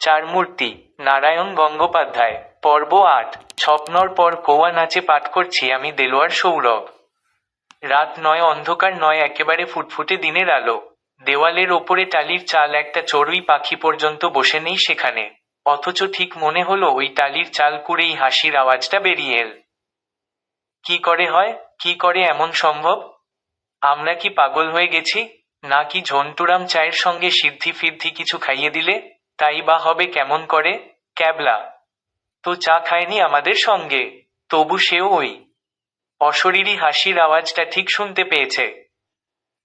চারমূর্তি, নারায়ণ গঙ্গোপাধ্যায়, পর্ব আট, স্বপ্নর পর কোয়া নাচে পাঠ করছি আমি দেলোয়ার সৌরভ। রাত নয়, অন্ধকার নয়, একেবারে ফুটফুটে দিনের আলো। দেওয়ালের ওপরে টালির চাল একটা চড়ুই পাখি পর্যন্ত বসে নেই সেখানে। অথচ ঠিক মনে হলো ওই টালির চাল কুড়েই হাসির আওয়াজটা বেরিয়ে এল। কি করে হয়? কি করে এমন সম্ভব? আমরা কি পাগল হয়ে গেছি? নাকি ঝন্টুরাম চায়ের সঙ্গে সিদ্ধি ফিদ্ধি কিছু খাইয়ে দিলে? তাই বা হবে কেমন করে? ক্যাবলা। তো চা খায়নি আমাদের সঙ্গে, তবু সেও ওই। অশরীরী হাসির আওয়াজটা ঠিক শুনতে পেয়েছে।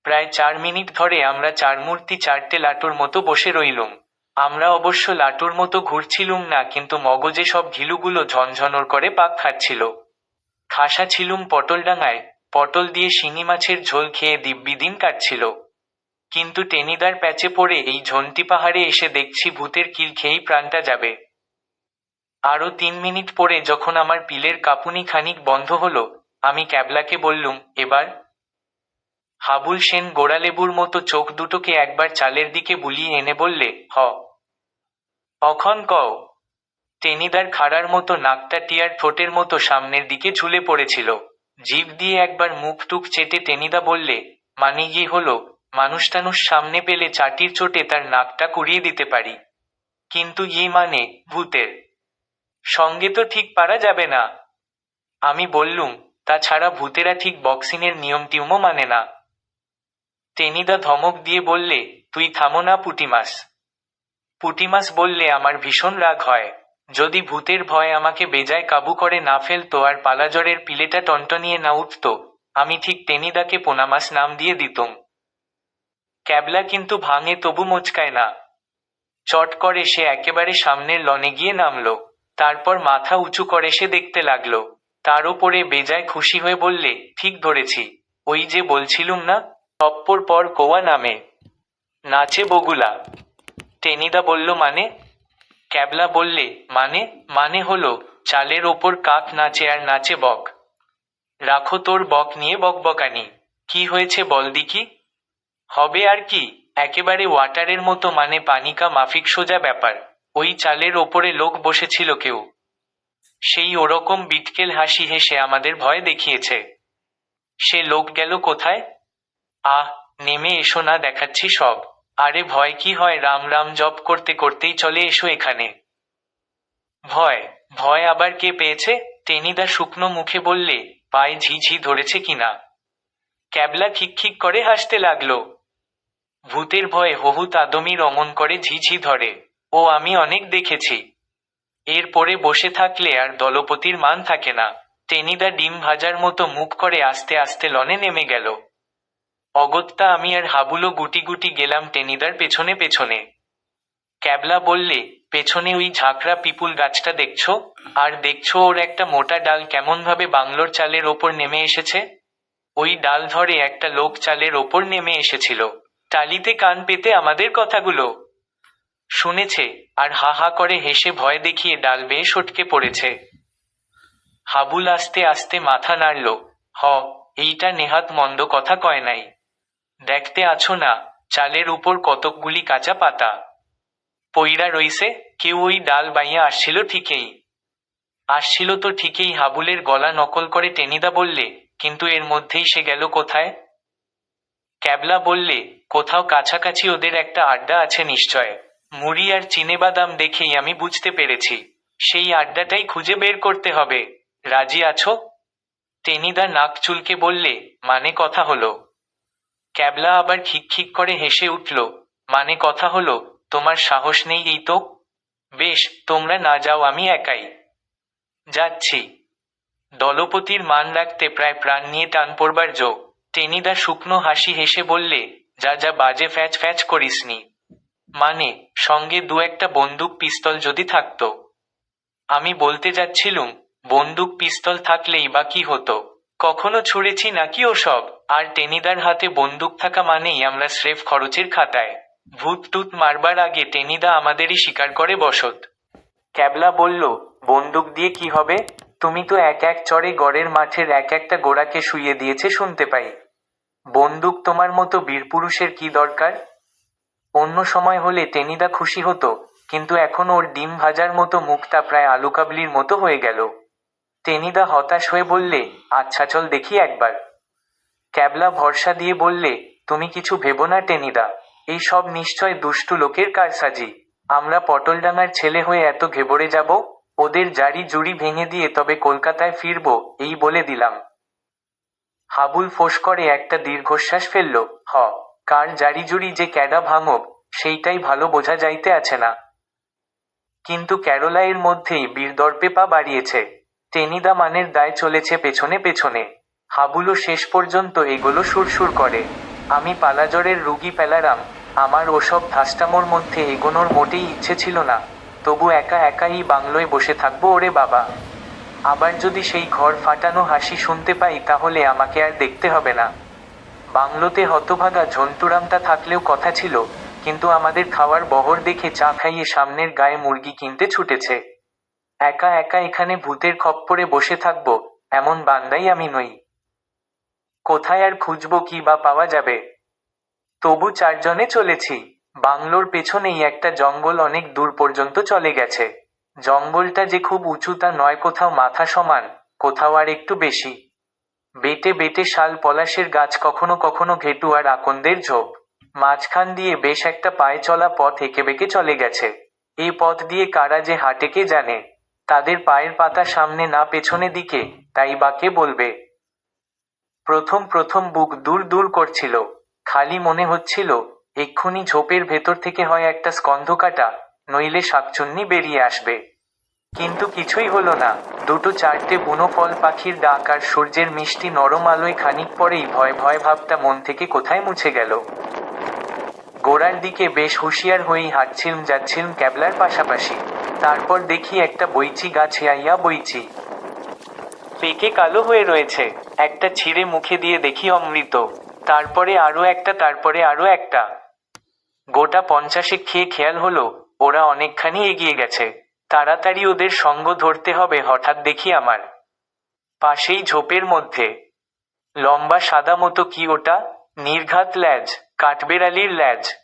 প্রায় চার মিনিট ধরে আমরা চার মূর্তি চারটে লাটুর মতো বসে রইলুম। আমরা অবশ্য লাটুর মতো ঘুরছিলুম না, কিন্তু মগজে সব ঘিলুগুলো ঝনঝনর করে পাক খাচ্ছিল। খাসা ছিলুম পটলডাঙায়, পটল দিয়ে শিঙি মাছের ঝোল খেয়ে দিব্যি দিন কাটছিল। কিন্তু টেনিদার প্যাচে পড়ে এই ঝন্টি পাহাড়ে এসে দেখছি ভূতের কিল খেয়েই প্রাণটা যাবে। আরও তিন মিনিট পরে যখন আমার পিলের কাঁপুনি খানিক বন্ধ হলো, আমি ক্যাবলাকে বললুম, এবার? হাবুল সেন গোড়ালেবুর মতো চোখ দুটোকে একবার চালের দিকে বুলিয়ে এনে বললে, হ। অখন কও। টেনিদার খাড়ার মতো নাকটা টিয়ার ঠোঁটের মতো সামনের দিকে ঝুলে পড়েছিল। জিভ দিয়ে একবার মুখ টুক চেটে টেনিদা বললে মানে গিয়ে হলো? মানুষ টানুষ সামনে পেলে চাটির চোটে তার নাকটা কুড়িয়ে দিতে পারি। কিন্তু ই মানে ভূতের। সঙ্গে তো ঠিক পারা যাবে না। আমি বললুম, তাছাড়া ভূতেরা ঠিক বক্সিংয়ের নিয়ম টিউমও মানে না। টেনিদা ধমক দিয়ে বললে, তুই থামো না, পুটিমাস। পুটিমাস বললে, আমার ভীষণ রাগ হয়। যদি ভূতের ভয় আমাকে বেজায় কাবু করে না ফেলতো আর পালাজরের পিলেটা টনটনিয়ে না উঠতো, আমি ঠিক টেনিদাকে পোনামাস নাম দিয়ে দিতুম। ক্যাবলা কিন্তু ভাঙে তবু মোচকায় না। চট করে সে একেবারে সামনের লনে গিয়ে নামলো। তারপর মাথা উঁচু করে সে দেখতে লাগল। তার উপরে বেজায় খুশি হয়ে বললে, ঠিক ধরেছি। ওই যে বলছিলুম না, টপ্পর পর কোয়া নামে। নাচে বগুলা। টেনিদা বলল মানে? ক্যাবলা বললে মানে মানে হলো, চালের ওপর কাক নাচে আর নাচে বক। রাখো তোর বক নিয়ে বকবকানি। কি হয়েছে বল দিকি হবে আর কি? একেবারে ওয়াটারের মতো মানে পানিকা মাফিক সোজা ব্যাপার। ওই চালের ওপরে লোক বসেছিল কেউ। সেই ওরকম বিটকেল হাসি হেসে আমাদের ভয় দেখিয়েছে। সে লোক গেল কোথায়? আহ, নেমে এসো না, দেখাচ্ছি সব। আরে ভয় কি হয়, রাম রাম জপ করতে করতেই চলে এসো এখানে। ভয় ভয় আবার কে পেয়েছে? টেনিদা শুকনো মুখে বললে, পায়ে ঝিঝি ধরেছে কিনা? ক্যাবলা খিকখিক করে হাসতে লাগল। ভূতের ভয়ে হহুত আদমির অমন করে ঝিঝি ধরে। ও আমি অনেক দেখেছি। এরপরে বসে থাকলে আর দলপতির মান থাকে না। টেনিদা ডিম ভাজার মতো মুখ করে আস্তে আস্তে লনে নেমে গেল। অগত্যা আমি আর হাবুলো গুটি গুটি গেলাম টেনিদার পেছনে পেছনে। ক্যাবলা বললে, পেছনে ওই ঝাঁকড়া পিপুল গাছটা দেখছ? আর দেখছ ওর একটা মোটা ডাল কেমনভাবে বাংলোর চালের ওপর নেমে এসেছে? ওই ডাল ধরে একটা লোক চালের ওপর নেমে এসেছিল। টালিতে কান পেতে আমাদের কথাগুলো। শুনেছে আর হা হা করে হেসে ভয় দেখিয়ে ডাল বেয়ে সটকে পড়েছে। হাবুল আস্তে আস্তে মাথা নাড়ল, হ, এইটা নেহাত মন্দ কথা কয় নাই। দেখতে আছো না, চালের উপর কতকগুলি কাঁচা পাতা। পইরা রইছে, কেউ ওই ডাল বাইয়া আসছিল ঠিকই। আসছিল তো ঠিকই হাবুলের গলা নকল করে টেনিদা বললে, কিন্তু এর মধ্যেই সে গেল কোথায়? ক্যাবলা বললে কোথাও কাছাকাছি ওদের একটা আড্ডা আছে নিশ্চয়। মুড়ি আর চিনেবাদাম দেখেই আমি বুঝতে পেরেছি। সেই আড্ডাটাই খুঁজে বের করতে হবে। রাজি আছো? টেনিদা নাক চুলকে বললে মানে কথা হলো? ক্যাবলা আবার খিকখিক করে হেসে উঠল মানে কথা হলো, তোমার সাহস নেই এই তো? বেশ, তোমরা না যাও, আমি একাই। যাচ্ছি। দলপতির মান রাখতে প্রায় প্রাণ নিয়ে টান পড়বার যোগ টেনিদা শুকনো হাসি হেসে বললে যা যা বাজে ফ্যাচ ফ্যাচ করিসনি। মানে সঙ্গে দু একটা বন্দুক পিস্তল যদি থাকত। আমি বলতে যাচ্ছিলুম, বন্দুক পিস্তল থাকলেই বা কি হতো? কখনো ছুঁড়েছি নাকি ওসব? আর টেনিদার হাতে বন্দুক থাকা মানেই আমরা স্রেফ খরচের খাতায়। ভূত টুত মারবার আগে টেনিদা আমাদেরই স্বীকার করে বসত। ক্যাবলা বলল, বন্দুক দিয়ে কি হবে? তুমি তো এক এক চড়ে গড়ের মাঠের এক একটা গোড়াকে শুইয়ে দিয়েছে শুনতে পাই। বন্দুক তোমার মতো বীরপুরুষের কি দরকার? অন্য সময় হলে টেনিদা খুশি হতো, কিন্তু এখন ওর ডিম ভাজার মতো মুখটা প্রায় আলু কাবলির মতো হয়ে গেল। টেনিদা হতাশ হয়ে বললে আচ্ছা চল দেখি একবার। ক্যাবলা ভরসা দিয়ে বললে, তুমি কিছু ভেবো না টেনিদা এই সব নিশ্চয় দুষ্টু লোকের কারসাজি। আমরা পটলডাঙ্গার ছেলে হয়ে এত ঘেবড়ে যাব, ওদের জারি জুড়ি ভেঙে দিয়ে তবে কলকাতায় ফিরবো, এই বলে দিলাম। হাবুল ফোঁস করে একটা দীর্ঘশ্বাস ফেলল। হ কার জারি জুড়ি যে ক্যাডা ভাঙব সেইটাই ভালো বোঝা যাইতে আছে না। কিন্তু ক্যারোলাইয়ের মধ্যেই বীরদর্পে পা বাড়িয়েছে। টেনিদা মানের দায় চলেছে পেছনে পেছনে। হাবুলও শেষ পর্যন্ত এগুলো সুরসুর করে। আমি পালাজরের রুগী পেলারাম আমার ওসব ধাস্টামোর মধ্যে এগোনোর মোটেই ইচ্ছে ছিল না। তবু একা একাই বাংলোয় বসে থাকব ওরে বাবা। আবার যদি সেই ঘর ফাটানো হাসি শুনতে পাই, তাহলে আমাকে আর দেখতে হবে না। বাংলোতে হতভাগা ঝন্টুরামটা থাকলেও কথা ছিল, কিন্তু আমাদের খাওয়ার বহর দেখে চা খাইয়ে সামনের গায়ে মুরগি কিনতে ছুটেছে। একা একা এখানে ভূতের খপ্পরে বসে থাকব, এমন বান্দাই আমি নই। কোথায় আর খুঁজবো কি বা পাওয়া যাবে? তবু চারজনে চলেছি। বাংলোর পেছনেই একটা জঙ্গল অনেক দূর পর্যন্ত চলে গেছে। জঙ্গলটা যে খুব উঁচু তা নয়, কোথাও মাথা সমান, কোথাও আর একটু বেশি। বেটে বেটে শাল পলাশের গাছ কখনো কখনো ঘেটু আর আকন্দের ঝোপ। মাঝখান দিয়ে বেশ একটা পায়ে চলা পথ এঁকে বেঁকে চলে গেছে। এই পথ দিয়ে কারা যে হাঁটে কে জানে? তাদের পায়ের পাতা সামনে না পেছনে দিকে, তাই বাকে বলবে? প্রথম প্রথম বুক দূর দূর করছিল। খালি মনে হচ্ছিল, এক্ষুনি ঝোপের ভেতর থেকে হয় একটা স্কন্ধ কাটা নইলে শাকচুন্নি বেরিয়ে আসবে। কিন্তু কিছুই হলো না। দুটো চারটে বুনো ফল পাখির ডাক আর সূর্যের মিষ্টি নরম আলোয় খানিক পরেই ভয় ভয় ভাবটা মন থেকে কোথায় মুছে গেল। গোড়ার দিকে বেশ হুঁশিয়ার হয়েই হাঁটছিলম যাচ্ছিলম ক্যাবলার পাশাপাশি। তারপর দেখি একটা বইচি গাছে আইয়া বইচি পেকে কালো হয়ে রয়েছে। একটা ছিঁড়ে মুখে দিয়ে দেখি অমৃত। তারপরে আরও একটা, তারপরে আরও একটা। গোটা পঞ্চাশে খেয়ে খেয়াল হলো ওরা অনেকখানি এগিয়ে গেছে। তাড়াতাড়ি ওদের সঙ্গ ধরতে হবে, হঠাৎ দেখি আমার। পাশেই ঝোপের মধ্যে। লম্বা সাদা মতো কি ওটা? নির্ঘাত ল্যাজ, কাঠবেড়ালির ল্যাজ।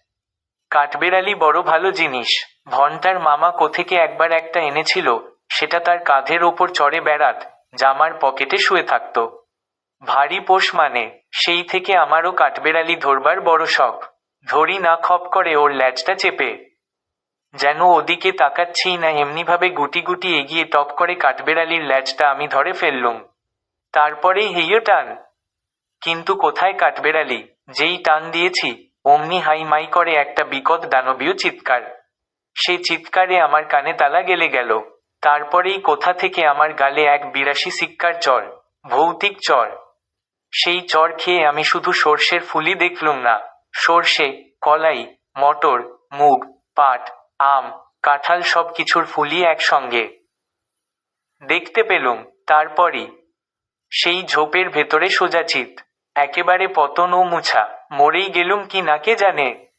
কাঠবেড়ালি বড় ভালো জিনিস। ভন্টার মামা কোথেকে একবার একটা এনেছিল, সেটা তার কাঁধের ওপর চড়ে বেড়াত, জামার পকেটে শুয়ে থাকতো। ভারী পোষ মানে সেই থেকে আমারও কাঠবেড়ালি ধরবার বড় শখ। ধরি না খপ করে ওর ল্যাজটা চেপে। যেন ওদিকে তাকাচ্ছি না, এমনিভাবে গুটি গুটি এগিয়ে টপ করে কাঠবেড়ালির ল্যাজটা আমি ধরে ফেললুম। তারপরেই হেইও টান। কিন্তু কোথায় কাঠবেড়ালি? যেই টান দিয়েছি, অমনি হাই মাই করে একটা বিকট দানবীয় চিৎকার। সেই চিৎকারে আমার কানে তালা গেলে গেল। তারপরেই কোথা থেকে আমার গালে এক বিরাশি সিক্কার চর, ভৌতিক চর। সেই চর খেয়ে আমি শুধু সর্ষের ফুলই দেখলুম না। সর্ষে, কলাই, মটর, মুগ, পাট আম, কাঁঠাল সব কিছুর ফুলই একসঙ্গে। দেখতে পেলুম, তারপরই। সেই ঝোপের ভেতরে সোজাচিত, একেবারে পতন ও মুছা, মরেই গেলুম কি না কে জানে?